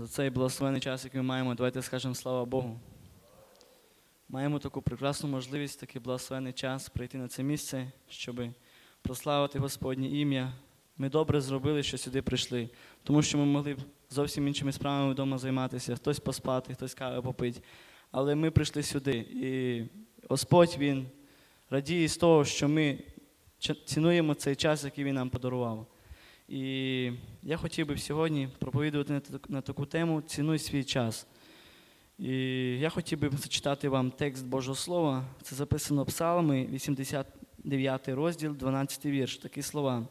за цей благословений час, який ми маємо. Давайте скажемо слава Богу. Маємо таку прекрасну можливість, такий благословений час прийти на це місце, щоб прославити Господнє ім'я. Ми добре зробили, що сюди прийшли, тому що ми могли б зовсім іншими справами вдома займатися, хтось поспати, хтось кави попити. Але ми прийшли сюди. І Господь Він радіє з того, що ми цінуємо цей час, який Він нам подарував. І я хотів би сьогодні проповідувати на таку тему Цінуй свій час. І я хотів би зачитати вам текст Божого Слова. Це записано Псалми, 89 розділ, 12 вірш. Такі слова.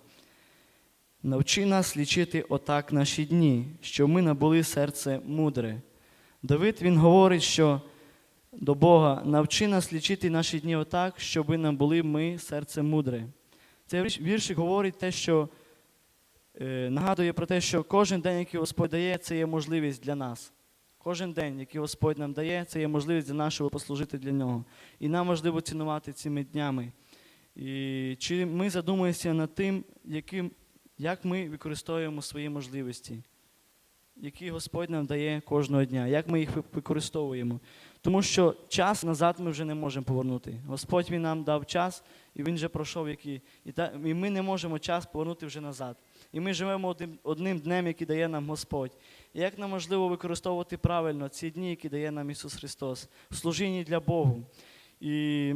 Навчи нас лічити отак наші дні, щоб ми набули серце мудре. Давид він говорить, що до Бога навчи нас лічити наші дні отак, щоб нам були ми серце мудре. Цей вірш- говорить те, що нагадує про те, що кожен день, який Господь дає, це є можливість для нас. Кожен день, який Господь нам дає, це є можливість для щоб послужити для нього. І нам важливо цінувати цими днями. І чи ми задумуємося над тим, яким, як ми використовуємо свої можливості, які Господь нам дає кожного дня, як ми їх використовуємо. Тому що час назад ми вже не можемо повернути. Господь Він нам дав час, і Він вже пройшов який. І, ми не можемо час повернути вже назад. І ми живемо одним, одним днем, який дає нам Господь. І як нам можливо використовувати правильно ці дні, які дає нам Ісус Христос, в служінні для Богу. І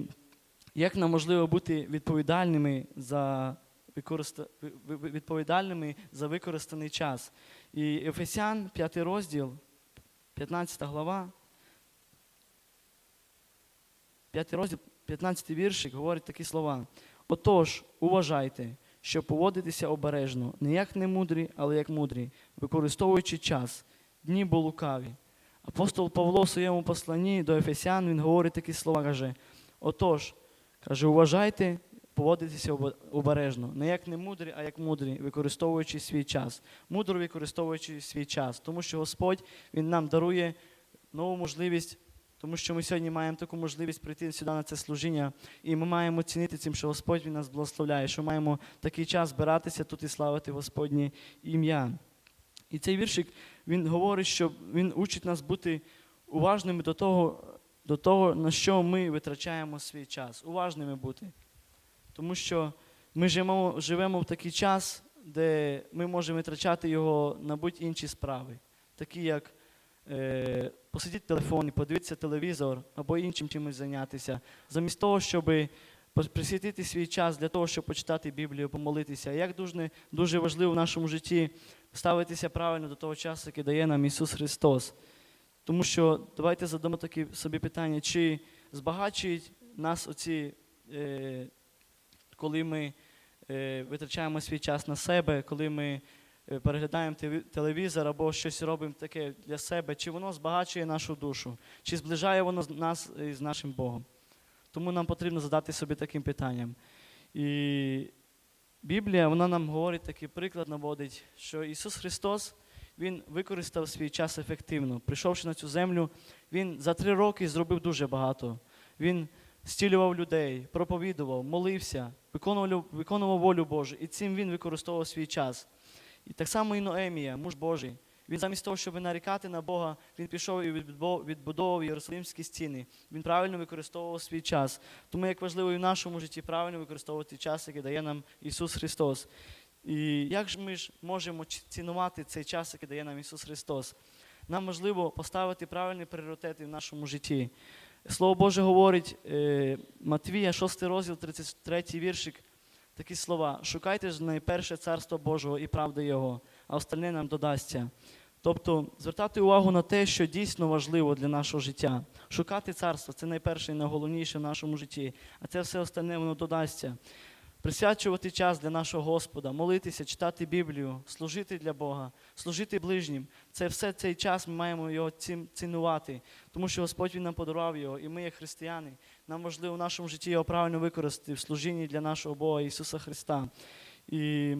як нам можливо бути відповідальними за, відповідальними за використаний час. І Ефесян, 5 розділ, 15 глава, 5 розділ, 15 віршик говорить такі слова. Отож, уважайте, що поводитися обережно, не як не мудрі, але як мудрі, використовуючи час, дні бо лукаві. Апостол Павло в своєму посланні до Ефесян він говорить такі слова, каже: Отож, каже, уважайте, поводитися обережно, не як не мудрі, а як мудрі, використовуючи свій час. Мудро використовуючи свій час, тому що Господь Він нам дарує нову можливість. Тому що ми сьогодні маємо таку можливість прийти сюди на це служіння, і ми маємо цінити цим, що Господь Він нас благословляє, що маємо такий час збиратися тут і славити Господнє ім'я. І цей віршик він говорить, що він учить нас бути уважними до того, до того, на що ми витрачаємо свій час. Уважними бути. Тому що ми живемо, живемо в такий час, де ми можемо витрачати його на будь-інші справи, такі як е, посидіти в телефоні, подивитися телевізор або іншим чимось зайнятися, замість того, щоб присвятити свій час для того, щоб почитати Біблію, помолитися. Як дуже, дуже важливо в нашому житті ставитися правильно до того часу, який дає нам Ісус Христос. Тому що давайте задамо такі собі питання, чи збагачують нас оці, е, коли ми е, витрачаємо свій час на себе, коли ми е, переглядаємо телевізор або щось робимо таке для себе, чи воно збагачує нашу душу, чи зближає воно з- нас із нашим Богом. Тому нам потрібно задати собі таким питанням. І Біблія вона нам говорить такий приклад, наводить, що Ісус Христос Він використав свій час ефективно. Прийшовши на цю землю, Він за три роки зробив дуже багато. Він зцілював людей, проповідував, молився, виконував, виконував волю Божу. І цим він використовував свій час. І так само і Ноемія, муж Божий. Він замість того, щоб нарікати на Бога, він пішов і відбудовував Єрусалимські стіни. Він правильно використовував свій час. Тому як важливо і в нашому житті правильно використовувати час, який дає нам Ісус Христос. І як ж ми ж можемо цінувати цей час, який дає нам Ісус Христос? Нам важливо поставити правильні пріоритети в нашому житті. Слово Боже говорить е, Матвія, 6 розділ, 33 віршик, такі слова: шукайте ж найперше царство Божого і правди Його, а остальне нам додасться. Тобто звертати увагу на те, що дійсно важливо для нашого життя. Шукати царство це найперше і найголовніше в нашому житті, а це все остальне воно додасться. Присвячувати час для нашого Господа, молитися, читати Біблію, служити для Бога, служити ближнім. Це все цей час ми маємо його цінувати, тому що Господь Він нам подарував його, і ми, як християни, нам важливо в нашому житті його правильно використати в служінні для нашого Бога Ісуса Христа. І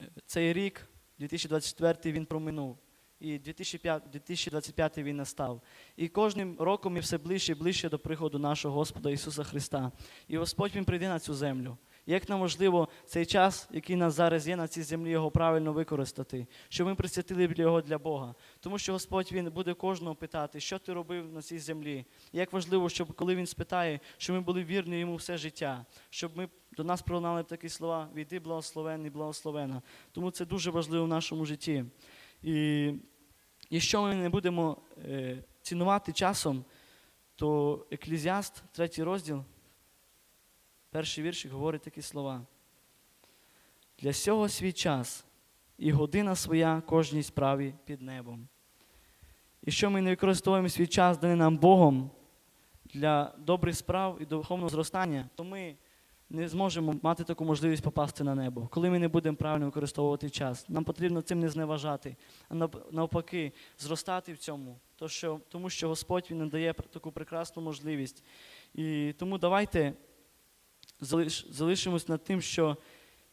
е, цей рік, 2024, він проминув. І 2005, 2025 він настав. І кожним роком ми все ближче і ближче до приходу нашого Господа Ісуса Христа. І Господь Він прийде на цю землю. Як нам важливо цей час, який нас зараз є на цій землі, його правильно використати, щоб ми присвятили його для Бога. Тому що Господь Він буде кожного питати, що ти робив на цій землі. Як важливо, щоб коли Він спитає, щоб ми були вірні йому все життя, щоб ми до нас пролунали такі слова Війди, благословений, благословена. Тому це дуже важливо в нашому житті. І якщо ми не будемо е, цінувати часом, то Еклезіаст, третій розділ, перший віршик говорить такі слова. Для сього свій час і година своя кожній справі під небом. Якщо ми не використовуємо свій час, даний нам Богом для добрих справ і духовного зростання, то ми не зможемо мати таку можливість попасти на небо, коли ми не будемо правильно використовувати час. Нам потрібно цим не зневажати, а навпаки, зростати в цьому, то що, тому що Господь Він надає таку прекрасну можливість. І тому давайте залиш, залишимось над тим, що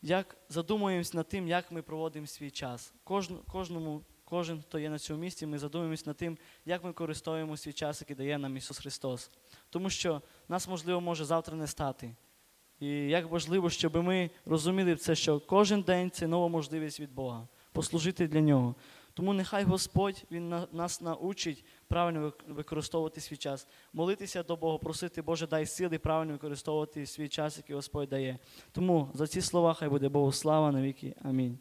як задумуємось над тим, як ми проводимо свій час. Кожн, кожному, кожен, хто є на цьому місці, ми задумуємось над тим, як ми використовуємо свій час, який дає нам Ісус Христос. Тому що нас, можливо, може завтра не стати. І як важливо, щоб ми розуміли це, що кожен день це нова можливість від Бога, послужити для нього. Тому нехай Господь Він на- нас научить правильно використовувати свій час, молитися до Бога, просити, Боже, дай сили правильно використовувати свій час, який Господь дає. Тому за ці слова хай буде Богу слава навіки. Амінь.